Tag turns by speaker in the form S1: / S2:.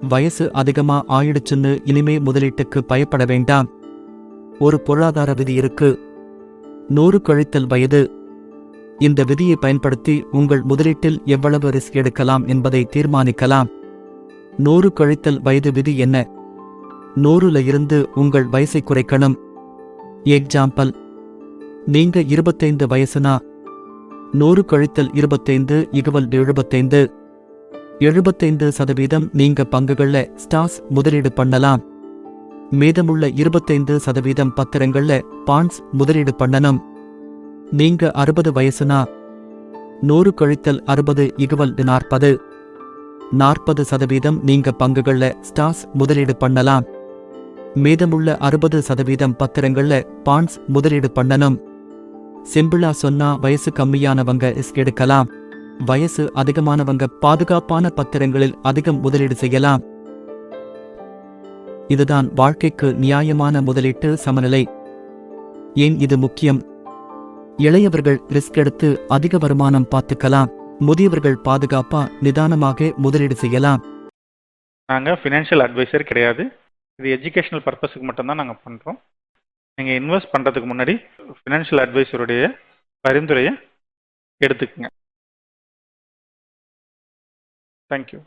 S1: வயசு அதிகமா ஆயிடுச்சுன்னு இனிமே முதலீட்டுக்கு பயப்பட வேண்டாம். ஒரு பொருளாதார விதி இருக்கு. நூறு கழித்தல் வயது. இந்த விதியை பயன்படுத்தி உங்கள் முதலீட்டில் எவ்வளவு ரிஸ்க் எடுக்கலாம் என்பதை தீர்மானிக்கலாம். நூறு கழித்தல் வயது விதி என்ன? நூறுல இருந்து உங்கள் வயசை குறைக்கணும். எக்ஸாம்பிள் நீங்க இருபத்தைந்து வயசுனா நூறு கழித்தல் இருபத்தைந்து இகவல் எழுபத்தைந்து. எழுபத்தைந்து சதவீதம் நீங்க பங்குகள்ல ஸ்டாஸ் முதலீடு பண்ணலாம். மீதமுள்ள இருபத்தைந்து சதவீதம் பத்திரங்கள்ல பாண்ட்ஸ் முதலீடு பண்ணணும். நீங்க அறுபது வயசுனா நூறு கழித்தல் அறுபது இகுவல் நாற்பது. நாற்பது சதவீதம் நீங்க பங்குகள்ல ஸ்டாஸ் முதலீடு பண்ணலாம். மீதமுள்ள அறுபது சதவீதம் பத்திரங்கள்ல பாண்ட்ஸ் முதலீடு பண்ணணும். சிம்பிளா சொன்னா வயசு கம்மியானவங்க ரிஸ்க் எடுக்கலாம். வயசு அதிகமானவங்க பாதுகாப்பான பத்திரங்களில் அதிகம் முதலீடு செய்யலாம். இதுதான் வாழ்க்கைக்கு நியாயமான முதலீட்டு சமநிலை. ஏன் இது முக்கியம்? இளையவர்கள் ரிஸ்க் எடுத்து அதிக வருமானம் பார்த்துக்கலாம். முதியவர்கள் பாதுகாப்பா நிதானமாக முதலீடு செய்யலாம்.
S2: நாங்கள் ஃபினான்ஷியல் அட்வைசர் கிடையாது. இது எஜுகேஷனல் பர்பஸுக்கு மட்டும்தான் நாங்கள் பண்ணுறோம் நீங்கள் இன்வெஸ்ட் பண்ணுறதுக்கு முன்னாடி ஃபினான்ஷியல் அட்வைசருடைய பரிந்துரையை எடுத்துக்கங்க. Thank you.